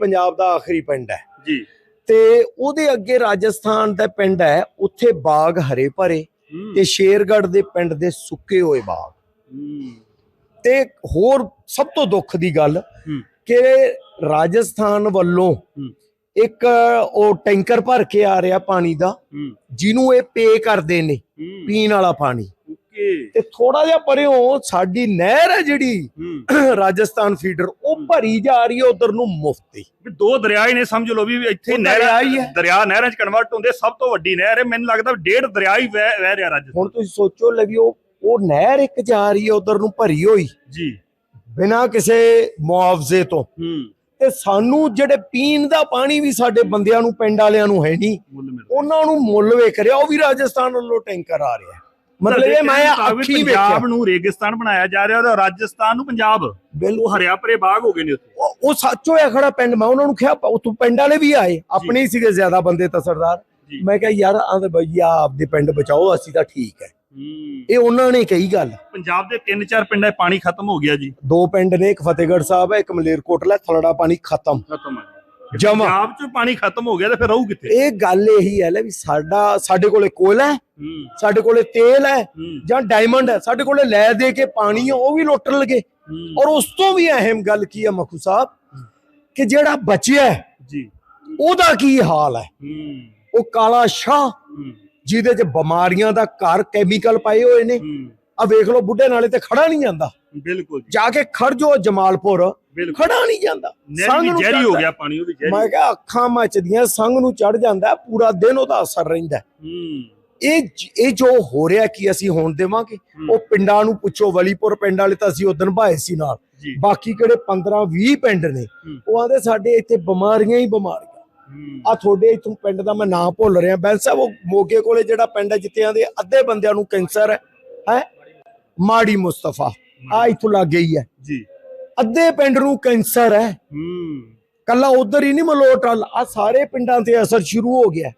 ਪੰਜਾਬ ਦਾ ਆਖਰੀ ਪਿੰਡ ਹੈ। ਜੀ। ਤੇ ਉਹਦੇ ਅੱਗੇ ਰਾਜਸਥਾਨ ਦਾ ਪਿੰਡ ਹੈ ਉੱਥੇ ਬਾਗ ਹਰੇ ਭਰੇ ਤੇ ਸ਼ੇਰਗੜ੍ਹ ਦੇ ਪਿੰਡ ਦੇ ਸੁੱਕੇ ਹੋਏ ਬਾਗ। ਤੇ ਹੋਰ ਸਭ ਤੋਂ ਦੁੱਖ ਦੀ ਗੱਲ। ਕਿ ਰਾਜਸਥਾਨ ਵੱਲੋਂ। ਇੱਕ ਉਹ ਟੈਂਕਰ ਭਰ ਕੇ ਆ ਰਿਹਾ ਪਾਣੀ ਦਾ ਜਿਹਨੂੰ ਇਹ ਪੇ ਕਰਦੇ ਨੇ ਪੀਣ ਵਾਲਾ ਪਾਣੀ। ਓਕੇ ਤੇ ਥੋੜਾ ਜਿਹਾ ਪਰਿਓਂ ਸਾਡੀ ਨਹਿਰ ਹੈ ਜਿਹੜੀ ਰਾਜਸਥਾਨ ਫੀਡਰ ਉਹ ਭਰੀ ਜਾ ਰਹੀ ਹੈ ਉਧਰ ਨੂੰ ਮੁਫਤੀ। ਦੋ ਦਰਿਆ ਹੀ ਨੇ ਸਮਝ ਲਓ ਵੀ ਇੱਥੇ ਨਹਿਰ ਦਰਿਆ ਹੀ ਹੈ। ਦਰਿਆ ਨਹਿਰਾਂ 'ਚ ਕਨਵਰਟ ਹੁੰਦੇ ਸਭ ਤੋਂ ਵੱਡੀ ਨਹਿਰ ਹੈ। ਮੈਨੂੰ ਲੱਗਦਾ ਡੇਢ ਦਰਿਆ ਹੀ ਵਹਿ ਰਿਹਾ ਰਾਜਸਥਾਨ। ਹੁਣ ਤੁਸੀਂ ਸੋਚੋ ਲੈ ਵੀ ਉਹ ਉਹ ਨਹਿਰ ਇੱਕ ਜਾ ਰਹੀ ਹੈ ਉਧਰ ਨੂੰ ਭਰੀ ਹੋਈ। ਜੀ। ਬਿਨਾਂ ਕਿਸੇ ਮੁਆਵਜ਼ੇ ਤੋਂ। ਹੂੰ। ਤੇ ਸਾਨੂੰ ਜਿਹੜੇ ਪੀਣ ਦਾ ਪਾਣੀ ਵੀ ਸਾਡੇ ਬੰਦਿਆਂ ਨੂੰ ਪਿੰਡ ਵਾਲਿਆਂ ਨੂੰ ਹੈ ਨਹੀਂ ਉਹਨਾਂ ਨੂੰ ਮੁੱਲ ਵੇਖ ਰਿਹਾ ਉਹ ਵੀ ਰਾਜਸਥਾਨ ਵੱਲੋਂ ਟੈਂਕਰ ਆ ਰਿਹਾ। ਮਤਲਬ ਇਹ ਮੈਂ ਅੱਖੀ ਵੇਖਿਆ। ਪੰਜਾਬ ਨੂੰ ਰੇਗਿਸਤਾਨ ਬਣਾਇਆ ਜਾ ਰਿਹਾ ਔਰ ਰਾਜਸਥਾਨ ਨੂੰ ਪੰਜਾਬ। ਬਿਲਕੁਲ। ਉਹ ਹਰਿਆ ਭਰੇ ਬਾਗ ਹੋ ਗਏ ਨੇ ਉੱਥੇ। ਉਹ- ਸੱਚ ਹੋਇਆ ਖੜਾ ਪਿੰਡ ਮੈਂ ਉਹਨਾਂ ਨੂੰ ਕਿਹਾ ਉਤੋਂ ਪਿੰਡ ਵਾਲੇ ਵੀ ਆਏ ਆਪਣੇ ਹੀ ਸੀਗੇ ਜ਼ਿਆਦਾ ਬੰਦੇ ਤਾਂ ਸਰਦਾਰ। ਮੈਂ ਕਿਹਾ ਯਾਰ ਆਂਦੇ ਭਈਆ ਆਪਦੇ ਪਿੰਡ ਬਚਾਓ ਅਸੀਂ ਤਾਂ ਠੀਕ ਹੈ। ਹੂੰ। ਇਹ ਉਹਨਾਂ ਨੇ ਕਹੀ ਗੱਲ। ਪੰਜਾਬ ਦੇ ਤਿੰਨ ਚਾਰ ਪਿੰਡਾਂ ਪਾਣੀ ਖਤਮ ਹੋ ਗਿਆ ਜੀ। ਦੋ ਪਿੰਡ ਨੇ ਇੱਕ ਫਤਿਹਗੜ੍ਹ ਸਾਹਿਬ ਹੈ ਇੱਕ ਮਲੇਰਕੋਟਲਾ ਥਲੜਾ ਪਾਣੀ ਖਤਮ। ਖਤਮ ਹੈ। ਜਮਾ। ਪੰਜਾਬ 'ਚ ਪਾਣੀ ਖਤਮ ਹੋ ਗਿਆ ਤੇ ਫਿਰ ਰਹੂ ਕਿੱਥੇ? ਇਹ ਗੱਲ ਇਹੀ ਹੈ ਲੈ ਵੀ ਸਾਡਾ ਸਾਡੇ ਕੋਲੇ ਕੋਇਲਾ ਹੈ ਸਾਡੇ ਕੋਲੇ ਤੇਲ ਹੈ ਜਾਂ ਡਾਇਮੰਡ ਹੈ ਸਾਡੇ ਕੋਲੇ ਲੈ ਦੇ ਕੇ ਪਾਣੀ ਉਹ ਵੀ ਲੁੱਟ ਲਗੇ। ਔਰ ਉਸ ਤੋਂ ਵੀ ਅਹਿਮ ਗੱਲ ਕੀ ਹੈ ਮਖੂ ਸਾਹਿਬ? ਕਿ ਜਿਹੜਾ ਬਚਿਆ ਜੀ। ਉਹਦਾ ਕੀ ਹਾਲ ਹੈ? ਉਹ ਕਾਲਾ ਸ਼ਾਹ ਜਿਹਦੇ 'ਚ ਬਿਮਾਰੀਆਂ ਦਾ ਘਰ ਕੈਮੀਕਲ ਪਾਏ ਹੋਏ ਨੇ। ਆ ਵੇਖ ਲਓ ਬੁੱਢੇ ਨਾਲੇ ਤੇ ਖੜਾ ਨਹੀਂ ਜਾਂਦਾ। ਬਿਲਕੁਲ ਜੀ। ਕੇ ਖੜ ਜੋ ਜਮਾਲਪੁਰ। ਖੜਾ ਨਹੀਂ ਜਾਂਦਾ। ਵੀ ਨੂੰ ਜ਼ਹਿਰੀ ਹੋ। ਗਿਆ ਪਾਣੀ ਉਹ ਵੀ ਜ਼ਹਿਰੀ। ਮੈਂ ਕਿਹਾ ਅੱਖਾਂ ਮੱਚਦੀਆਂ ਸੰਗ ਨੂੰ ਚੜ ਜਾਂਦਾ ਪੂਰਾ ਦਿਨ ਉਹਦਾ ਅਸਰ ਰਹਿੰਦਾ। ਹੂੰ। ਇਹ ਇਹ ਜੋ ਹੋ ਰਿਹਾ ਕੀ ਅਸੀਂ ਹੋਣ ਦੇਵਾਂਗੇ। ਉਹ ਪਿੰਡਾਂ ਨੂੰ ਪੁੱਛੋ ਵਲੀਪੁਰ ਪਿੰਡ ਵਾਲੇ ਤਾਂ ਅਸੀਂ ਉਦੋਂ ਭਾਏ ਸੀ ਨਾਲ। ਬਾਕੀ ਕਿਹੜੇ 15 20 ਪਿੰਡ ਨੇ। ਉਹ ਆਂਦੇ ਸਾਡੇ ਇੱਥੇ ਬਿਮਾਰੀਆਂ ਹੀ ਬਿਮਾਰੀਆਂ। ਆ ਤੁਹਾਡੇ ਇਥੋਂ ਪਿੰਡ ਦਾ ਮੈਂ ਨਾਂ ਭੁੱਲ ਰਿਹਾ। ਬੈਂਸ ਸਾਹਿਬ ਉਹ ਮੋਗੇ ਕੋਲੇ ਜਿਹੜਾ ਪਿੰਡ ਹੈ ਜਿੱਥੇ ਆਂਦੇ ਅੱਧੇ ਬੰਦਿਆਂ ਨੂੰ ਕੈਂਸਰ ਹੈ ਹੈ? ਮਾੜੀ ਮੁਸਤਫਾ। ਆ ਇਥੋਂ ਲੱਗ ਗਈ ਹੈ। ਜੀ। ਅੱਧੇ ਪਿੰਡ ਨੂੰ ਕੈਂਸਰ ਹੈ। ਹੂੰ। ਕੱਲਾ ਉਧਰ ਹੀ ਨਹੀਂ ਮਲੋਟ ਆ ਸਾਰੇ ਪਿੰਡਾਂ ਤੇ ਅਸਰ ਸ਼ੁਰੂ ਹੋ ਗਿਆ।